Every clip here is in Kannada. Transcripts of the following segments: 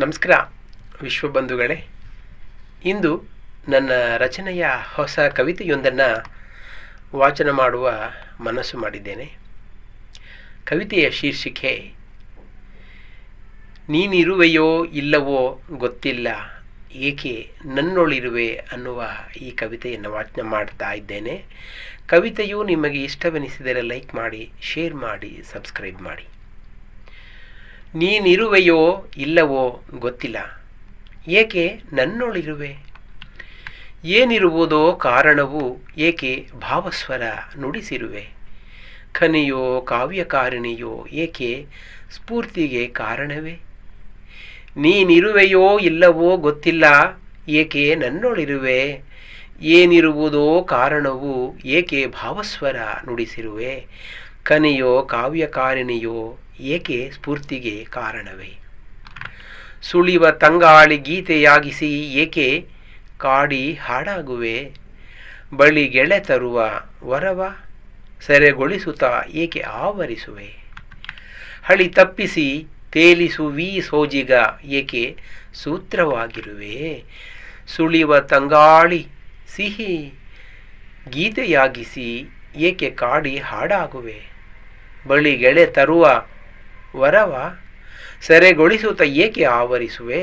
ನಮಸ್ಕಾರ ವಿಶ್ವಬಂಧುಗಳೇ ಇಂದು ನನ್ನ ರಚನೆಯ ಹೊಸ ಕವಿತೆಯೊಂದನ್ನು ವಾಚನ ಮಾಡುವ ಮನಸ್ಸು ಮಾಡಿದ್ದೇನೆ. ಕವಿತೆಯ ಶೀರ್ಷಿಕೆ, ನೀನಿರುವೆಯೋ ಇಲ್ಲವೋ ಗೊತ್ತಿಲ್ಲ, ಏಕೆ ನನ್ನೊಳಿರುವೆ ಅನ್ನುವ ಈ ಕವಿತೆಯನ್ನು ವಾಚನ ಮಾಡ್ತಾ ಇದ್ದೇನೆ. ಕವಿತೆಯು ನಿಮಗೆ ಇಷ್ಟವೆನಿಸಿದರೆ ಲೈಕ್ ಮಾಡಿ, ಶೇರ್ ಮಾಡಿ, ಸಬ್ಸ್ಕ್ರೈಬ್ ಮಾಡಿ. ನೀನಿರುವೆಯೋ ಇಲ್ಲವೋ ಗೊತ್ತಿಲ್ಲ. ಏಕೆ ನನ್ನೊಳಿರುವೆ? ಏನಿರುವುದೋ ಕಾರಣವು ಏಕೆ ಭಾವಸ್ವರ ನುಡಿಸಿರುವೆ? ಖನಿಯೋ ಕಾವ್ಯಕಾರಿಣಿಯೋ ಏಕೆ ಸ್ಫೂರ್ತಿಗೆ ಕಾರಣವೇ? ನೀನಿರುವೆಯೋ ಇಲ್ಲವೋ ಗೊತ್ತಿಲ್ಲ, ಏಕೆ ನನ್ನೊಳಿರುವೆ? ಏನಿರುವುದೋ ಕಾರಣವು ಏಕೆ ಭಾವಸ್ವರ ನುಡಿಸಿರುವೆ? ಕನಿಯೋ ಕಾವ್ಯಕಾರಿಣಿಯೋ ಏಕೆ ಸ್ಫೂರ್ತಿಗೆ ಕಾರಣವೇ? ಸುಳಿವ ತಂಗಾಳಿ ಗೀತೆಯಾಗಿಸಿ ಏಕೆ ಕಾಡಿ ಹಾಡಾಗುವೆ? ಬಳಿ ಗೆಳೆ ತರುವ ವರವ ಸೆರೆಗೊಳಿಸುತ್ತಾ ಏಕೆ ಆವರಿಸುವೆ? ಹಳಿ ತಪ್ಪಿಸಿ ತೇಲಿಸುವಿ ಸೋಜಿಗ ಏಕೆ ಸೂತ್ರವಾಗಿರುವೆ? ಸುಳಿವ ತಂಗಾಳಿ ಸಿಹಿ ಗೀತೆಯಾಗಿಸಿ ಏಕೆ ಕಾಡಿ ಹಾಡಾಗುವೆ? ಬಳಿ ಗೆಳೆ ತರುವ ವರವ ಸೆರೆಗೊಳಿಸುತ್ತ ಏಕೆ ಆವರಿಸುವೆ?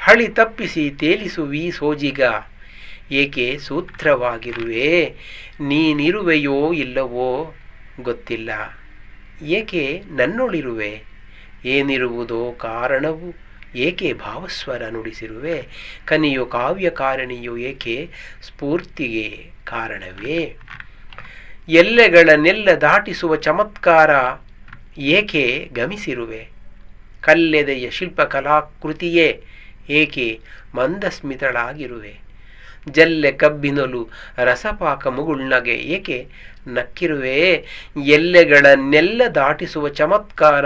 ಹಳಿ ತಪ್ಪಿಸಿ ತೇಲಿಸುವಿ ಸೋಜಿಗ, ಏಕೆ ಸೂತ್ರವಾಗಿರುವೆ? ನೀನಿರುವೆಯೋ ಇಲ್ಲವೋ ಗೊತ್ತಿಲ್ಲ. ಏಕೆ ನನ್ನೊಳಿರುವೆ? ಏನಿರುವುದೋ ಕಾರಣವು ಏಕೆ ಭಾವಸ್ವರ ನುಡಿಸಿರುವೆ? ಕನಿಯು ಕಾವ್ಯಕಾರಣಿಯು ಏಕೆ ಸ್ಫೂರ್ತಿಗೆ ಕಾರಣವೇ? ಎಲ್ಲೆಗಳನ್ನೆಲ್ಲ ದಾಟಿಸುವ ಚಮತ್ಕಾರ ಏಕೆ ಗಮಿಸಿರುವೆ? ಕಲ್ಲೆದೆಯ ಶಿಲ್ಪಕಲಾಕೃತಿಯೇ ಏಕೆ ಮಂದಸ್ಮಿತಳಾಗಿರುವೆ? ಜಲ್ಲೆ ಕಬ್ಬಿನಲು ರಸಪಾಕ ಮುಗುಳ್ನಗೆ ಏಕೆ ನಕ್ಕಿರುವೆ? ಎಲ್ಲೆಗಳನ್ನೆಲ್ಲ ದಾಟಿಸುವ ಚಮತ್ಕಾರ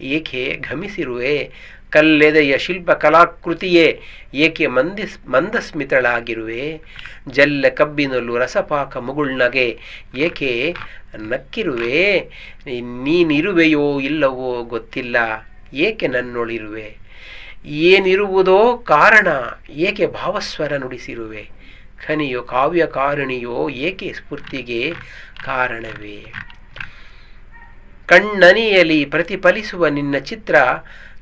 ಏಕೆ ಘಮಿಸಿರುವೆ? ಕಲ್ಲೆದೆಯ ಶಿಲ್ಪಕಲಾಕೃತಿಯೇ ಏಕೆ ಮಂದಿಸ್ ಮಂದಸ್ಮಿತಳಾಗಿರುವೆ? ಜಲ್ಲ ಕಬ್ಬಿನಲ್ಲೂ ರಸಪಾಕ ಮುಗುಳ್ನಗೆ ಏಕೆ ನಕ್ಕಿರುವೆ? ನೀನಿರುವೆಯೋ ಇಲ್ಲವೋ ಗೊತ್ತಿಲ್ಲ, ಏಕೆ ನನ್ನೊಳಿರುವೆ? ಏನಿರುವುದೋ ಕಾರಣ, ಏಕೆ ಭಾವಸ್ವರ ನುಡಿಸಿರುವೆ? ಖನಿಯೋ ಕಾವ್ಯಕಾರಣಿಯೋ ಏಕೆ ಸ್ಫೂರ್ತಿಗೆ ಕಾರಣವೇ? ಕಣ್ಣನಿಯಲಿ ಪ್ರತಿಫಲಿಸುವ ನಿನ್ನ ಚಿತ್ರ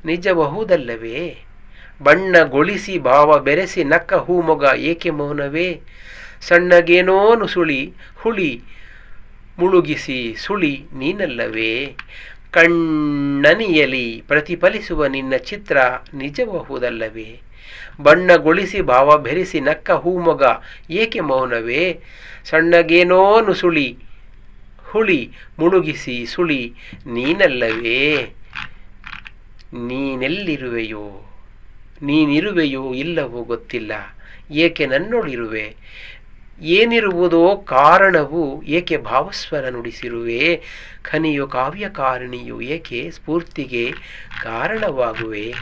ನಿಜಬಹುದಲ್ಲವೇ? ಬಣ್ಣಗೊಳಿಸಿ ಭಾವ ಬೆರೆಸಿ ನಕ್ಕ ಹೂಮೊಗ ಏಕೆ ಮೌನವೇ? ಸಣ್ಣಗೇನೋ ನುಸುಳಿ, ಹುಳಿ ಮುಳುಗಿಸಿ ಸುಳಿ ನೀನಲ್ಲವೇ? ಕಣ್ಣನಿಯಲಿ ಪ್ರತಿಫಲಿಸುವ ನಿನ್ನ ಚಿತ್ರ ನಿಜಬಹುದಲ್ಲವೇ? ಬಣ್ಣಗೊಳಿಸಿ ಭಾವ ಬೆರೆಸಿ ನಕ್ಕ ಹೂಮೊಗ ಏಕೆ ಮೌನವೇ? ಸಣ್ಣಗೇನೋ ನುಸುಳಿ ಹುಳಿ ಮುಳುಗಿಸಿ ಸುಳಿ ನೀನಲ್ಲವೇ? ನೀನೆಲ್ಲಿರುವೆಯೋ? ನೀನಿರುವೆಯೋ ಇಲ್ಲವೋ ಗೊತ್ತಿಲ್ಲ. ಏಕೆ ನನ್ನೊಳಿರುವೆ? ಏನಿರುವುದೋ ಕಾರಣವು ಏಕೆ ಭಾವಸ್ವರ ನುಡಿಸಿರುವೆ? ಖನಿಯು ಕಾವ್ಯಕಾರಿಣಿಯು ಏಕೆ ಸ್ಫೂರ್ತಿಗೆ ಕಾರಣವಾಗುವೆ?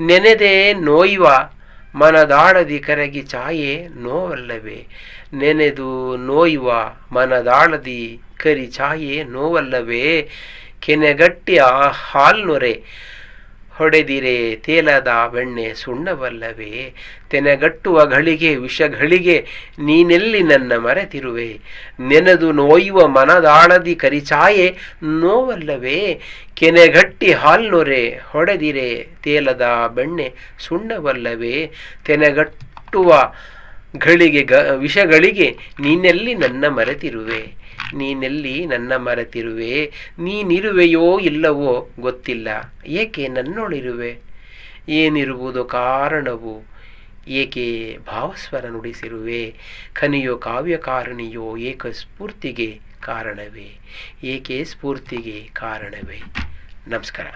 ನೆನೆದೆ ನೋಯುವ ಮನದಾಳದಿ ಕರಗಿ ಛಾಯೆ ನೋವಲ್ಲವೇ? ನೆನೆದು ನೋಯುವ ಮನದಾಳದಿ ಕರಿ ಛಾಯೆ ನೋವಲ್ಲವೇ? ಕೆನೆಗಟ್ಟಿ ಆ ಹಾಲ್ನೊರೆ ಹೊಡೆದಿರೆ ತೇಲದ ಬೆಣ್ಣೆ ಸುಣ್ಣವಲ್ಲವೇ? ತೆನೆಗಟ್ಟುವ ಘಳಿಗೆ ವಿಷಗಳಿಗೆ ನೀನೆಲ್ಲಿ ನನ್ನ ಮರೆತಿರುವೆ? ನೆನೆದು ನೋಯುವ ಮನದಾಳದಿ ಕರಿಚಾಯೆ ನೋವಲ್ಲವೇ? ಕೆನೆಗಟ್ಟಿ ಹಾಲ್ನೊರೆ ಹೊಡೆದಿರೆ ತೇಲದ ಬೆಣ್ಣೆ ಸುಣ್ಣವಲ್ಲವೇ? ತೆನೆಗಟ್ಟುವ ಘಳಿಗೆ ಗ ವಿಷಗಳಿಗೆ ನೀನೆಲ್ಲಿ ನನ್ನ ಮರೆತಿರುವೆ? ನೀನೆಲ್ಲಿ ನನ್ನ ಮರೆತಿರುವೆ? ನೀನಿರುವೆಯೋ ಇಲ್ಲವೋ ಗೊತ್ತಿಲ್ಲ. ಏಕೆ ನನ್ನೊಳಿರುವೆ? ಏನಿರುವುದು ಕಾರಣವು? ಏಕೆ ಭಾವಸ್ವರ ನುಡಿಸಿರುವೆ? ಖನಿಯೋ ಕಾವ್ಯಕಾರಣಿಯೋ ಏಕ ಸ್ಫೂರ್ತಿಗೆ ಕಾರಣವೇ? ಏಕೆ ಸ್ಫೂರ್ತಿಗೆ ಕಾರಣವೇ? ನಮಸ್ಕಾರ.